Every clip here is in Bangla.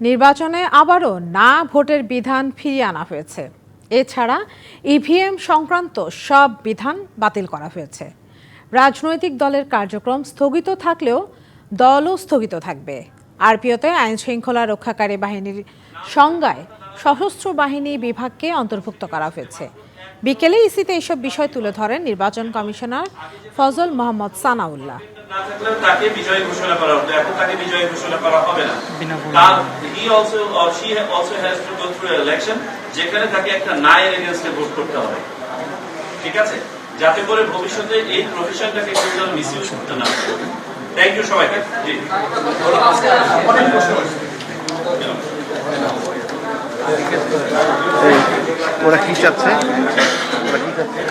নির্বাচনে আবারও না ভোটের বিধান ফিরিয়ে আনা হয়েছে। এছাড়া ইভিএম সংক্রান্ত সব বিধান বাতিল করা হয়েছে। রাজনৈতিক দলের কার্যক্রম স্থগিত থাকলেও দলও স্থগিত থাকবে। আরপিওতে আইন শৃঙ্খলা রক্ষাকারী বাহিনীর সংজ্ঞায় সশস্ত্র বাহিনী বিভাগকে অন্তর্ভুক্ত করা হয়েছে। বিকেলে ইসিতে এইসব বিষয় তুলে ধরেন নির্বাচন কমিশনার ফজল মোহাম্মদ সানাউল্লাহ। না থাকলেও তাকে বিজয়ী ঘোষণা করা হতো। এখন তাকে বিজয়ী ঘোষণা করা হবে না। তার he also she also has to go through election যেখানে তাকে একটা নায়ের এগেনস্টে ভোট করতে হবে। ঠিক আছে? যাতে করে ভবিষ্যতে এই প্রফেশনটাকে কেউ যেন মিসইউজ করতে না থ্যাংক ইউ সবাইকে। জি। এই, ওরা কি চাচ্ছে ওরা কি চাচ্ছে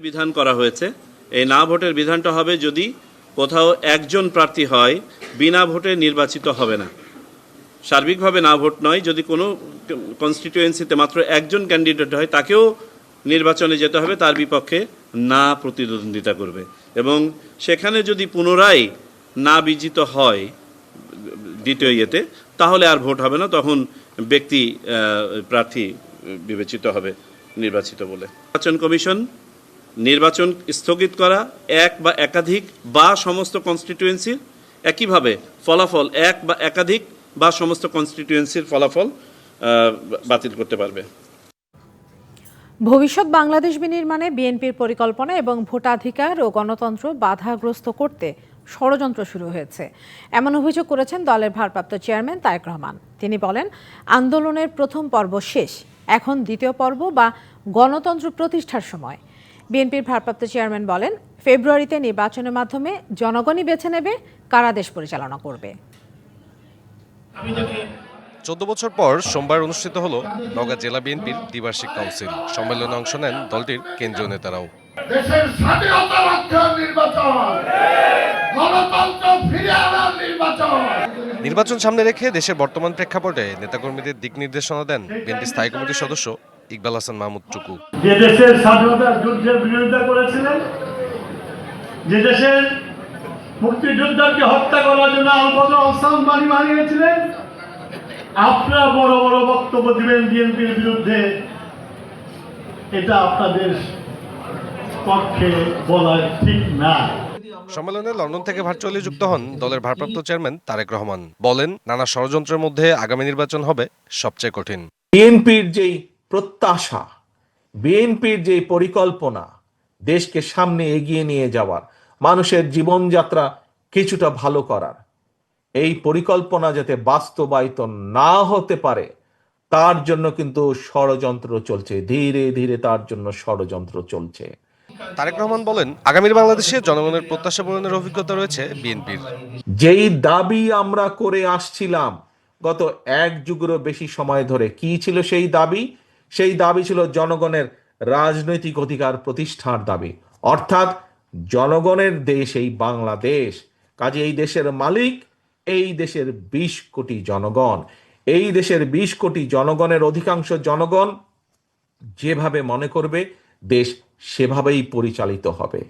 ভোটের বিধান করা হয়েছে। এই না ভোটের বিধানটা হবে যদি কোথাও একজন প্রার্থী হয়, বিনা ভোটে নির্বাচিত হবে না। সার্বিকভাবে না ভোট নয়, যদি কোনো কনস্টিটিউয়েন্সিতে মাত্র একজন ক্যান্ডিডেট হয়, তাকেও নির্বাচনে যেতে হবে, তার বিপক্ষে না প্রতিদ্বন্দ্বিতা করবে। এবং সেখানে যদি পুনরায় না বিজিত হয় দ্বিতীয় ইয়েতে, তাহলে আর ভোট হবে না, তখন ব্যক্তি প্রার্থী বিবেচিত হবে, নির্বাচিত বলে। নির্বাচন কমিশন নির্বাচন স্থগিত করা এক বা একাধিক বা সমস্ত কনস্টিটিউয়েন্সির একইভাবে ফলাফল এক বা একাধিক বা সমস্ত কনস্টিটিউয়েন্সির ফলাফল বাতিল করতে পারবে। ভবিষ্যৎ বাংলাদেশ বিনির্মাণে বিএনপির পরিকল্পনা এবং ভোটাধিকার ও গণতন্ত্র বাধাগ্রস্ত করতে ষড়যন্ত্র শুরু হয়েছে। এমন অভিযোগ করেছেন দলের ভারপ্রাপ্ত চেয়ারম্যান তারেক রহমান। তিনি বলেন, আন্দোলনের প্রথম পর্ব শেষ, এখন দ্বিতীয় পর্ব বা গণতন্ত্র প্রতিষ্ঠার সময়। বিএনপির ভারপ্রাপ্ত চেয়ারম্যান বলেন ফেব্রুয়ারিতে নির্বাচনের মাধ্যমে জনগণই বেছে নেবে কারা দেশ পরিচালনা করবে। চোদ্দ বছর পর সোমবার অনুষ্ঠিত হলো নওগাঁ জেলা বিএনপির দ্বিবার্ষিক কাউন্সিল। সম্মেলনে অংশ নেন দলটির কেন্দ্রীয় নেতারাও। দেশের স্বাধীনতা রক্ষার নির্বাচন গণতন্ত্র ফিরে আনার নির্বাচন। নির্বাচন সামনে রেখে দেশের বর্তমান প্রেক্ষাপটে নেতাকর্মীদের দিক নির্দেশনা দেন বিএনপি স্থায়ী কমিটির সদস্য ইকবাল হাসান মাহমুদ টুকু যে দেশের স্বাধীনতার যুদ্ধের বিরোধিতা করেছিলেন যে দেশের মুক্তিযোদ্ধাকে হত্যা করার জন্য আলবদর অসাম বাণী বানিয়েছিলেন আপনারা বড় বড় বক্তব্য দিবেন বিএনপির বিরুদ্ধে। এটা আপনাদের পক্ষে বলা ঠিক না। সম্মেলনে লন্ডন থেকে ভার্চুয়ালি যুক্ত হন দলের ভারপ্রাপ্ত চেয়ারম্যান তারেক রহমান। বলেন নানা ষড়যন্ত্রের মধ্যে আগামী নির্বাচন হবে সবচেয়ে কঠিন। বিএনপির যেই প্রত্যাশা বিএনপির যেই পরিকল্পনা দেশকে সামনে এগিয়ে নিয়ে যাওয়ার মানুষের জীবনযাত্রা কিছুটা ভালো করার এই পরিকল্পনা যাতে বাস্তবায়িত না হতে পারে তার জন্য কিন্তু ষড়যন্ত্র চলছে ধীরে ধীরে তার জন্য ষড়যন্ত্র চলছে। তারেক রহমান বলেন আগামীর বাংলাদেশে জনগণের প্রত্যাশা পূরণের অভিজ্ঞতা রয়েছে বিএনপির। যেই দাবি আমরা করে আসছিলাম গত এক যুগেরও বেশি সময় ধরে কি ছিল সেই দাবি? সেই দাবি ছিল জনগণের রাজনৈতিক অধিকার প্রতিষ্ঠার দাবি। অর্থাৎ জনগণের দেশ এই বাংলাদেশ। কাজে এই দেশের মালিক এই দেশের বিশ কোটি জনগণ। এই দেশের বিশ কোটি জনগণের অধিকাংশ জনগণ যেভাবে মনে করবে দেশ সেভাবেই পরিচালিত হবে।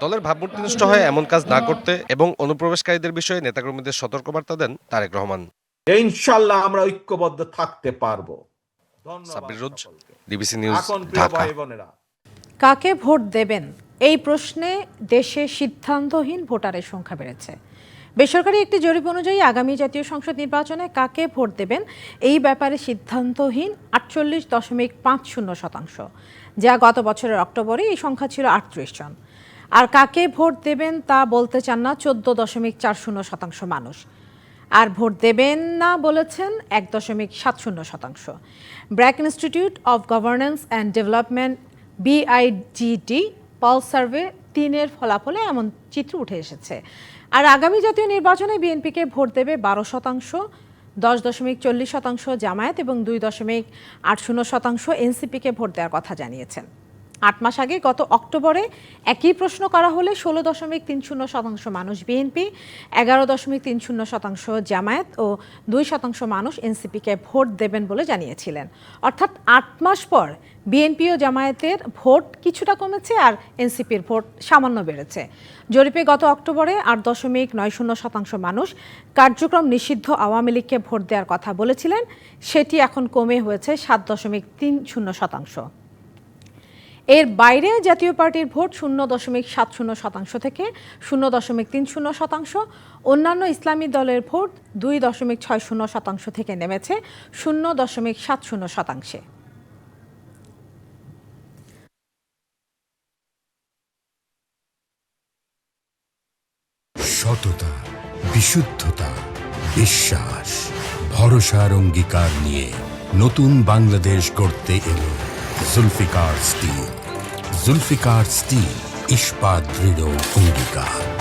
দলের ভাবমূর্তি নষ্ট হয় এমন কাজ না করতে এবং অনুপ্রবেশকারীদের বিষয়ে নেতাকর্মীদের সতর্কবার্তা দেন তারেক রহমান। ইনশাল্লাহ আমরা ঐক্যবদ্ধ থাকতে পারব। Sabbir Roz DBC news Dhaka. কাকে ভোট দেবেন? এই প্রশ্নে দেশে সিদ্ধান্তহীন ভোটারের সংখ্যা বেড়েছে। বেসরকারি একটি জরিপ অনুযায়ী আগামী জাতীয় সংসদ নির্বাচনে কাকে ভোট দেবেন? এই ব্যাপারে সিদ্ধান্তহীন আটচল্লিশ দশমিক পাঁচ শূন্য শতাংশ যা গত বছরের অক্টোবরে এই সংখ্যা ছিল আটত্রিশ জন। আর কাকে ভোট দেবেন তা বলতে চান না চোদ্দ দশমিক চার শূন্য শতাংশ মানুষ। আর ভোট দেবেন না বলেছেন এক দশমিক সাত শূন্য শতাংশ। BRAC institute of governance and development BIGD poll survey তিনের ফলাফলে এমন চিত্র উঠে এসেছে। আর আগামী জাতীয় নির্বাচনে বিএনপিকে ভোট দেবে বারো শতাংশ, দশ দশমিক চল্লিশ শতাংশ জামায়াত এবং দুই দশমিক আট শূন্য শতাংশ এনসিপিকে ভোট দেওয়ার কথা জানিয়েছেন। আট মাস আগে গত অক্টোবরে একই প্রশ্ন করা হলে ষোলো দশমিক তিন শূন্য শতাংশ মানুষ বিএনপি, এগারো দশমিক তিন শূন্য শতাংশ জামায়াত ও দুই শতাংশ মানুষ এনসিপিকে ভোট দেবেন বলে জানিয়েছিলেন। অর্থাৎ আট মাস পর বিএনপি ও জামায়াতের ভোট কিছুটা কমেছে আর এনসিপির ভোট সামান্য বেড়েছে। জরিপে গত অক্টোবরে আট দশমিক নয় শূন্য শতাংশ মানুষ কার্যক্রম নিষিদ্ধ আওয়ামী লীগকে ভোট দেওয়ার কথা বলেছিলেন। সেটি এখন কমে হয়েছে সাত দশমিক তিন শূন্য শতাংশ। এর বাইরে জাতীয় পার্টির ভোট শূন্য দশমিক সাত শূন্য শতাংশ থেকে শূন্য দশমিক তিন শূন্য শতাংশ। অন্যান্য ইসলামী দলের ভোট দুই দশমিক ছয় শূন্য শতাংশ থেকে নেমেছে শূন্য দশমিক সাত শূন্য শতাংশে। সততা, বিশুদ্ধতা, বিশ্বাস, ভরসার অঙ্গীকার নিয়ে নতুন বাংলাদেশ গড়তে এলো। जुल्फिकार स्टील। जुल्फिकार स्टील इश्पा दृढ़ो अंगीकार।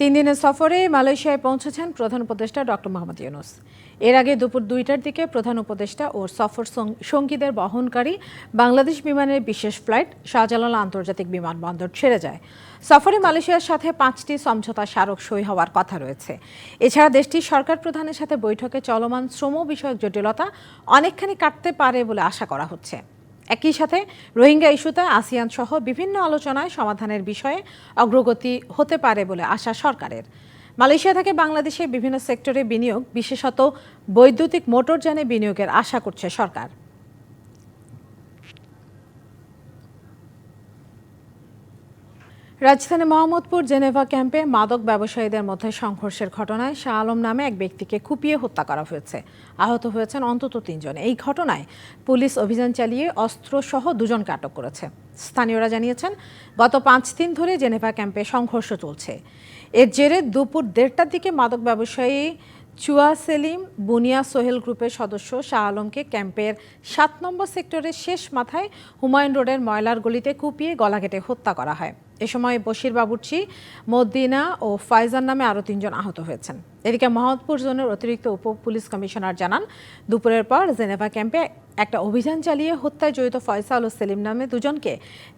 তিন দিনের সফরে মালয়েশিয়ায় পৌঁছেছেন প্রধান উপদেষ্টা ডক্টর মোহাম্মদ ইউনুস। এর আগে দুপুর দুইটার দিকে প্রধান উপদেষ্টা ও সফর সঙ্গীদের বহনকারী বাংলাদেশ বিমানের বিশেষ ফ্লাইট শাহজালাল আন্তর্জাতিক বিমানবন্দর ছেড়ে যায়। সফরে মালয়েশিয়ার সাথে পাঁচটি সমঝোতা স্মারক সই হওয়ার কথা রয়েছে। এছাড়া দেশটির সরকার প্রধানের সাথে বৈঠকে চলমান শ্রম বিষয়ক জটিলতা অনেকখানি কাটতে পারে বলে আশা করা হচ্ছে। একই সাথে রোহিঙ্গা ইস্যুতে আসিয়ান সহ বিভিন্ন আলোচনায় সমাধানের বিষয়ে অগ্রগতি হতে পারে বলে আশা সরকারের। মালয়েশিয়া থেকে বাংলাদেশে বিভিন্ন সেক্টরে বিনিয়োগ, বিশেষত বৈদ্যুতিক মোটরযানে বিনিয়োগের আশা করছে সরকার। রাজধানী মোহাম্মদপুর জেনেভা ক্যাম্পে মাদক ব্যবসায়ীদের মধ্যে সংঘর্ষের ঘটনায় শাহ আলম নামে এক ব্যক্তিকে কুপিয়ে হত্যা করা হয়েছে। আহত হয়েছেন অন্তত তিনজন। এই ঘটনায় পুলিশ অভিযান চালিয়ে অস্ত্রসহ দুজনকে আটক করেছে। স্থানীয়রা জানিয়েছেন, গত পাঁচ দিন ধরে জেনেভা ক্যাম্পে সংঘর্ষ চলছে। এর জেরে দুপুর দেড়টার দিকে মাদক ব্যবসায়ী চুয়া সেলিম বুনিয়া সোহেল গ্রুপের সদস্য শাহ আলমকে ক্যাম্পের সাত নম্বর সেক্টরের শেষ মাথায় হুমায়ুন রোডের ময়লার গলিতে কুপিয়ে গলা কেটে হত্যা করা হয়। এ সময় বশির বাবুর্চি, মদ্দিনা ও ফাইজান নামে আরও তিনজন আহত হয়েছেন। এদিকে মোহাম্মদপুর জোনের অতিরিক্ত উপ পুলিশ কমিশনার জানান, দুপুরের পর জেনেভা ক্যাম্পে একটা অভিযান চালিয়ে হত্যায় জড়িত ফয়সাল ও সেলিম নামে দুজনকে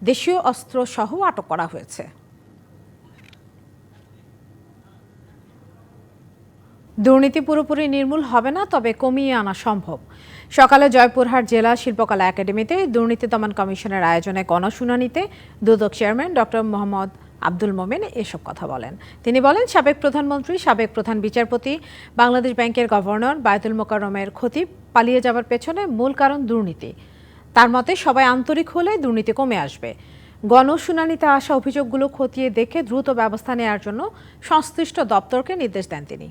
দেশীয় অস্ত্র সহ আটক করা হয়েছে। দুর্নীতি পুরোপুরি নির্মূল হবে না, তবে কমিয়ে আনা সম্ভব। সকালে জয়পুরহাট জেলা শিল্পকলা একাডেমিতে দুর্নীতি দমন কমিশনের আয়োজনে গণশুনানিতে দুদক চেয়ারম্যান ডক্টর মোহাম্মদ আব্দুল মোমেন এসব কথা বলেন। তিনি বলেন, সাবেক প্রধানমন্ত্রী, সাবেক প্রধান বিচারপতি, বাংলাদেশ ব্যাংকের গভর্নর বায়তুল মোকাররমের খতিব পালিয়ে যাবার পেছনে মূল কারণ দুর্নীতি। তার মতে, সবাই আন্তরিক হলে দুর্নীতি কমে আসবে। গণশুনানিতে আসা অভিযোগগুলো খতিয়ে দেখে দ্রুত ব্যবস্থা নেওয়ার জন্য সংশ্লিষ্ট দপ্তরকে নির্দেশ দেন তিনি।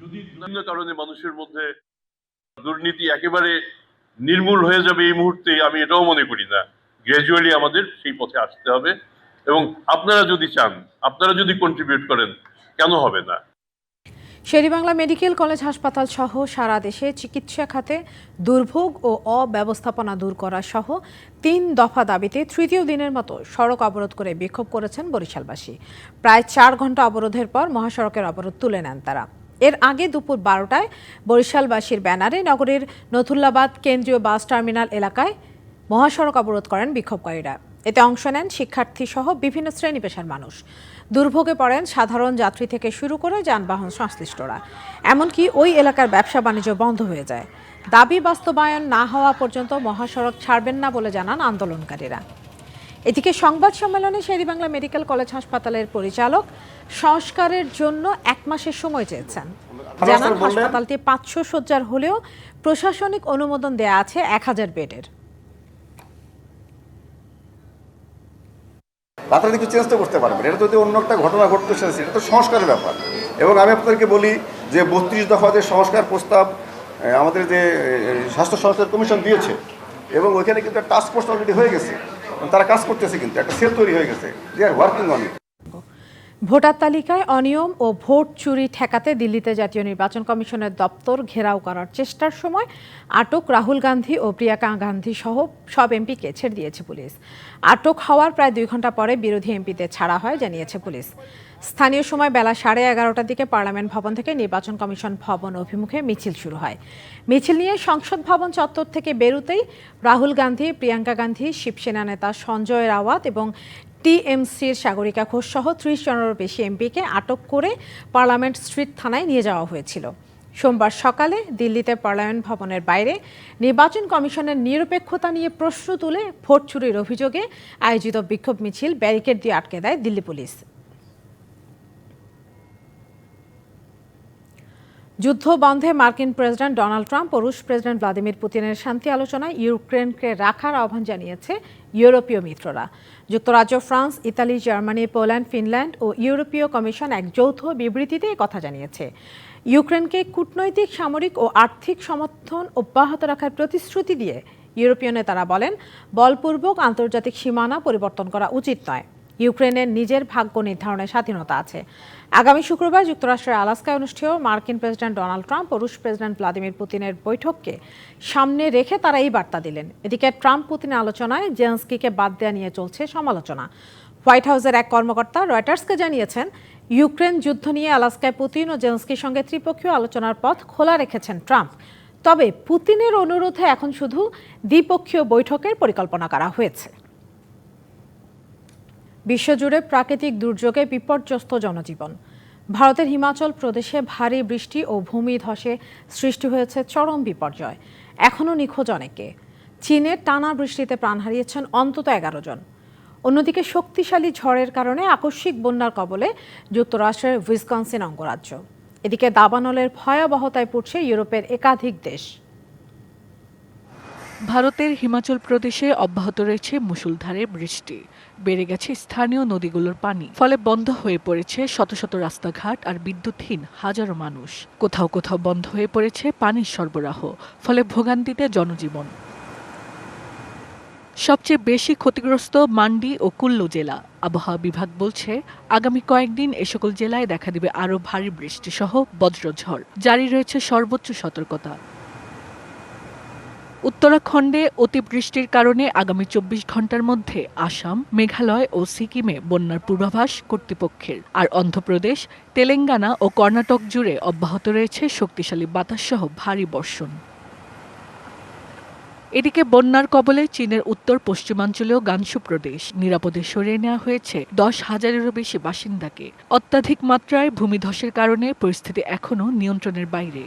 যদি বিভিন্ন কারণে মানুষের মধ্যে দুর্নীতি একেবারে নির্মূল হয়ে যাবে এই মুহূর্তে, আমি এটাও মনে করি না। গ্র্যাজুয়ালি আমাদের সেই পথে আসতে হবে। এবং আপনারা যদি চান, আপনারা যদি কন্ট্রিবিউট করেন, কেন হবে না? শেরিবাংলা মেডিকেল কলেজ হাসপাতাল সহ সারা দেশে চিকিৎসা খাতে দুর্ভোগ ও অব্যবস্থাপনা দূর করা সহ তিন দফা দাবিতে তৃতীয় দিনের মতো সড়ক অবরোধ করে বিক্ষোভ করেছেন বরিশালবাসী। প্রায় চার ঘণ্টা অবরোধের পর মহাসড়কের অবরোধ তুলে নেন তারা। এর আগে দুপুর বারোটায় বরিশালবাসীর ব্যানারে নগরীর নথুল্লাবাদ কেন্দ্রীয় বাস টার্মিনাল এলাকায় মহাসড়ক অবরোধ করেন বিক্ষোভকারীরা। এতে অংশ নেন শিক্ষার্থী সহ বিভিন্ন শ্রেণি পেশার মানুষ। দুর্ভোগে পড়েন সাধারণ যাত্রী থেকে শুরু করে যানবাহন সংশ্লিষ্টরা। এমনকি ওই এলাকার ব্যবসা বাণিজ্য বন্ধ হয়ে যায়। দাবি বাস্তবায়ন না হওয়া পর্যন্ত মহাসড়ক ছাড়বেন না বলে জানান আন্দোলনকারীরা। এদিকে সংবাদ সম্মেলনে শেরিবাংলা মেডিকেল কলেজ হাসপাতালের পরিচালক সংস্কারের জন্য এক মাসের সময় চেয়েছেন। জানান হাসপাতালটি পাঁচশো শয্যার হলেও প্রশাসনিক অনুমোদন দেয়া আছে এক হাজার বেডের। তাড়াতাড়ি কিছু চেঞ্জ তো করতে পারবেন। এটা যদি অন্য একটা ঘটনা ঘটতে সেটা এটা তো সংস্কারের ব্যাপার। এবং আমি আপনাদেরকে বলি যে বত্রিশ দফা যে সংস্কার প্রস্তাব আমাদের যে স্বাস্থ্য সংস্কার কমিশন দিয়েছে এবং ওইখানে কিন্তু টাস্ক ফোর্স অলরেডি হয়ে গেছে। তারা কাজ করতেছে কিন্তু একটা সেল তৈরি হয়ে গেছে। They are working on it voter তালিকায় অনিয়ম ও ভোট চুরি ঠেকাতে দিল্লিতে জাতীয় নির্বাচন কমিশনের দপ্তর ঘেরাও করার চেষ্টার সময় আটক রাহুল গান্ধী ও প্রিয়াঙ্কা গান্ধী সহ সব এমপিকে ছেড়ে দিয়েছে পুলিশ। আটক হওয়ার প্রায় দুই ঘণ্টা পরে বিরোধী এমপিদের ছাড়া হয় জানিয়েছে পুলিশ। স্থানীয় সময় বেলা সাড়ে এগারোটার দিকে পার্লামেন্ট ভবন থেকে নির্বাচন কমিশন ভবন অভিমুখে মিছিল শুরু হয়। মিছিল নিয়ে সংসদ ভবন চত্বর থেকে বেরুতেই রাহুল গান্ধী, প্রিয়াঙ্কা গান্ধী, শিবসেনা নেতা সঞ্জয় রাওয়াত এবং টিএমসির সাগরিকা ঘোষ সহ ত্রিশ জনেরও বেশি এমপিকে আটক করে পার্লামেন্ট স্ট্রিট থানায় নিয়ে যাওয়া হয়েছিল। সোমবার সকালে দিল্লিতে পার্লামেন্ট ভবনের বাইরে নির্বাচন কমিশনের নিরপেক্ষতা নিয়ে প্রশ্ন তুলে ভোট চুরির অভিযোগে আয়োজিত বিক্ষোভ মিছিল ব্যারিকেড দিয়ে আটকে দেয় দিল্লি পুলিশ। যুদ্ধ বন্ধে মার্কিন প্রেসিডেন্ট ডোনাল্ড ট্রাম্প ও রুশ প্রেসিডেন্ট ভ্লাদিমির পুতিনের শান্তি আলোচনায় ইউক্রেনকে রাখার আহ্বান জানিয়েছে ইউরোপীয় মিত্ররা। যুক্তরাজ্য, France, Italy, Germany, Poland, Finland ও ইউরোপীয় কমিশন এক যৌথ বিবৃতিতে কথা জানিয়েছে। ইউক্রেনকে কূটনৈতিক, সামরিক ও আর্থিক সমর্থন অব্যাহত রাখার প্রতিশ্রুতি দিয়ে ইউরোপীয় নেতারা বলেন, বলপূর্বক আন্তর্জাতিক সীমানা পরিবর্তন করা উচিত নয়। ইউক্রেনের নিজের ভাগ্য নির্ধারণের স্বাধীনতা আছে। আগামী শুক্রবার যুক্তরাষ্ট্রের আলাস্কায় অনুষ্ঠেয় মার্কিন প্রেসিডেন্ট ডোনাল্ড ট্রাম্প ও রুশ প্রেসিডেন্ট ভ্লাদিমির পুতিনের বৈঠককে সামনে রেখে তারা এই বার্তা দিলেন। এদিকে ট্রাম্প পুতিন আলোচনায় জেন্সকিকে বাদ দেওয়া নিয়ে চলছে সমালোচনা। হোয়াইট হাউসের এক কর্মকর্তা রয়টার্সকে জানিয়েছেন, ইউক্রেন যুদ্ধ নিয়ে আলাস্কায় পুতিন ও জেন্সকির সঙ্গে ত্রিপক্ষীয় আলোচনার পথ খোলা রেখেছেন ট্রাম্প। তবে পুতিনের অনুরোধে এখন শুধু দ্বিপক্ষীয় বৈঠকের পরিকল্পনা করা হয়েছে। বিশ্বজুড়ে প্রাকৃতিক দুর্যোগে বিপর্যস্ত জনজীবন। ভারতের হিমাচল প্রদেশে ভারী বৃষ্টি ও ভূমি ভূমিধসে সৃষ্টি হয়েছে চরম বিপর্যয়। এখনও নিখোঁজ অনেকে। চীনে টানা বৃষ্টিতে প্রাণ হারিয়েছেন অন্তত এগারো জন। অন্যদিকে শক্তিশালী ঝড়ের কারণে আকস্মিক বন্যার কবলে যুক্তরাষ্ট্রের উইসকনসিন অঙ্গরাজ্য। এদিকে দাবানলের ভয়াবহতায় পড়ছে ইউরোপের একাধিক দেশ। ভারতের হিমাচল প্রদেশে অব্যাহত রয়েছে মুষলধারে বৃষ্টি। বেড়ে গেছে স্থানীয় নদীগুলোর পানি। ফলে বন্ধ হয়ে পড়েছে শত শত রাস্তাঘাট আর বিদ্যুৎহীন হাজারো মানুষ। কোথাও কোথাও বন্ধ হয়ে পড়েছে পানির সরবরাহ, ফলে ভোগান্তিতে জনজীবন। সবচেয়ে বেশি ক্ষতিগ্রস্ত মান্ডি ও কুল্লু জেলা। আবহাওয়া বিভাগ বলছে, আগামী কয়েকদিন এ সকল জেলায় দেখা দিবে আরও ভারী বৃষ্টি সহ বজ্রঝড়। জারি রয়েছে সর্বোচ্চ সতর্কতা। উত্তরাখণ্ডে অতিবৃষ্টির কারণে আগামী চব্বিশ ঘণ্টার মধ্যে আসাম, মেঘালয় ও সিকিমে বন্যার পূর্বাভাস কর্তৃপক্ষের। আর অন্ধ্রপ্রদেশ, তেলেঙ্গানা ও কর্ণাটক জুড়ে অব্যাহত রয়েছে শক্তিশালী বাতাসসহ ভারী বর্ষণ। এদিকে বন্যার কবলে চীনের উত্তর পশ্চিমাঞ্চলীয় গানসু প্রদেশ নিরাপদে সরিয়ে নেওয়া হয়েছে দশ হাজারেরও বেশি বাসিন্দাকে। অত্যাধিক মাত্রায় ভূমিধসের কারণে পরিস্থিতি এখনও নিয়ন্ত্রণের বাইরে।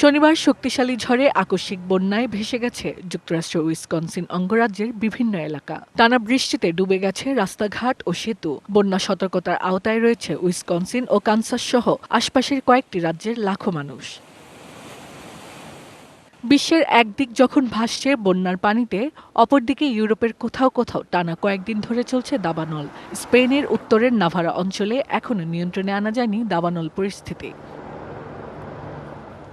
শনিবার শক্তিশালী ঝড়ে আকস্মিক বন্যায় ভেসে গেছে যুক্তরাষ্ট্র উইসকনসিন অঙ্গরাজ্যের বিভিন্ন এলাকা। টানা বৃষ্টিতে ডুবে গেছে রাস্তাঘাট ও সেতু। বন্যা সতর্কতার আওতায় রয়েছে উইসকনসিন ও কানসাস সহ আশপাশের কয়েকটি রাজ্যের লাখো মানুষ। বিশ্বের একদিক যখন ভাসছে বন্যার পানিতে, অপরদিকে ইউরোপের কোথাও কোথাও টানা কয়েকদিন ধরে চলছে দাবানল। স্পেনের উত্তরের নাভারা অঞ্চলে এখনও নিয়ন্ত্রণে আনা যায়নি দাবানল পরিস্থিতি।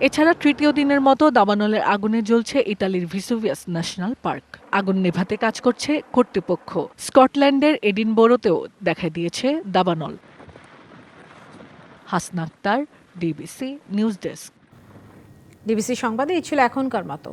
এছাড়া তৃতীয় দিনের মতো দাবানলের আগুনে জ্বলছে ইতালির ভিসুভিয়াস ন্যাশনাল পার্ক। আগুন নেভাতে কাজ করছে কর্তৃপক্ষ। স্কটল্যান্ডের এডিনবোরোতেও দেখা দিয়েছে দাবানল। Hasna Akter DBC news desk. DBC সংবাদে এই ছিল এখনকার মতো।